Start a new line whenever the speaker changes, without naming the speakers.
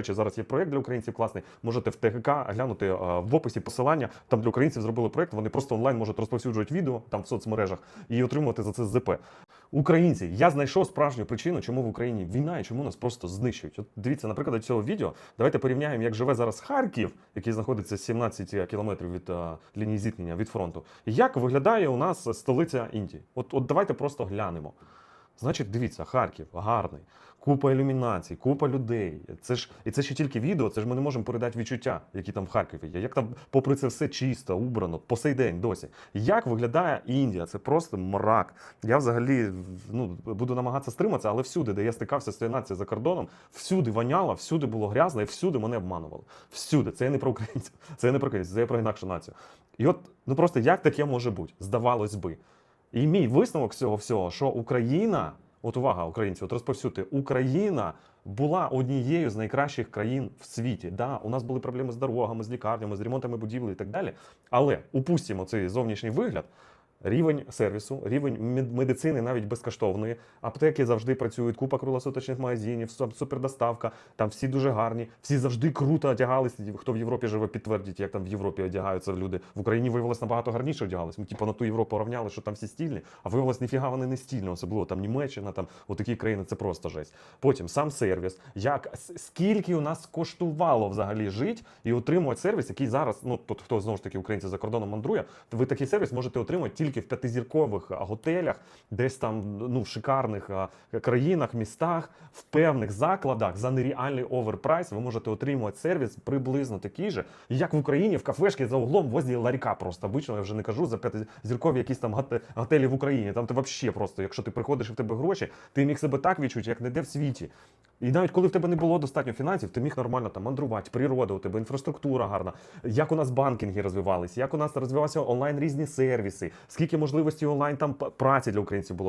речі, зараз є проект для українців класний. Можете в ТГК глянути е, в описі посилання. Там для українців зробили проект. Вони просто онлайн можуть розповсюджувати відео там в соцмережах і отримувати за це ЗП. Українці, я знайшов справжню причину, чому в Україні війна і чому нас просто знищують. От дивіться, наприклад, цього відео. Давайте порівняємо, як живе зараз Харків, який знаходиться 17 кілометрів від е, лінії зіткнення від фронту. Як виглядає у нас столиця Індії? От, от давайте просто глянемо. Значить, дивіться, Харків гарний, купа ілюмінацій, купа людей. Це ж і це ще тільки відео. Це ж ми не можемо передати відчуття, які там в Харкові є. Як там, попри це все чисто, убрано, по сей день досі. Як виглядає Індія? Це просто мрак. Я взагалі ну, буду намагатися стриматися, але всюди, де я стикався з цією нацією за кордоном, всюди воняло, всюди було грязно, і всюди мене обманували. Всюди. Це я не про українців, це я не про українців, це я про інакшу націю. І от ну просто як таке може бути? Здавалось би. І мій висновок цього всього, що Україна, от увага, українці, от розповсюдьте, Україна була однією з найкращих країн в світі. Да, у нас були проблеми з дорогами, з лікарнями, з ремонтами будівлі і так далі. Але упустимо цей зовнішній вигляд. Рівень сервісу, рівень мед- медицини навіть безкоштовної. Аптеки завжди працюють, купа круглосуточних магазинів, су- супердоставка. Там всі дуже гарні, всі завжди круто одягалися. Хто в Європі живе, підтвердить, як там в Європі одягаються люди. В Україні виявилось набагато гарніше одягалися. Ми типу на ту Європу рівняли, що там всі стільні, а виявилось, ніфіга вони не стільні, особливо там Німеччина, там отакі країни, це просто жесть. Потім сам сервіс. Як скільки у нас коштувало взагалі жити і отримувати сервіс, який зараз, ну тут хто знову ж таки українці за кордоном мандрує, ви такий сервіс можете отримати тільки в п'ятизіркових готелях, десь там ну в шикарних країнах, містах, в певних закладах за нереальний оверпрайс. Ви можете отримувати сервіс приблизно такий же, як в Україні в кафешці за углом возле ларька. Просто обично, я вже не кажу за п'ятизіркові якісь там готелі в Україні. Там ти взагалі просто, якщо ти приходиш і в тебе гроші, ти міг себе так відчути, як ніде в світі. І навіть коли в тебе не було достатньо фінансів, ти міг нормально там мандрувати, природа у тебе, інфраструктура гарна, як у нас банкінги розвивалися, як у нас розвивалися онлайн різні сервіси, скільки можливостей онлайн там праці для українців було.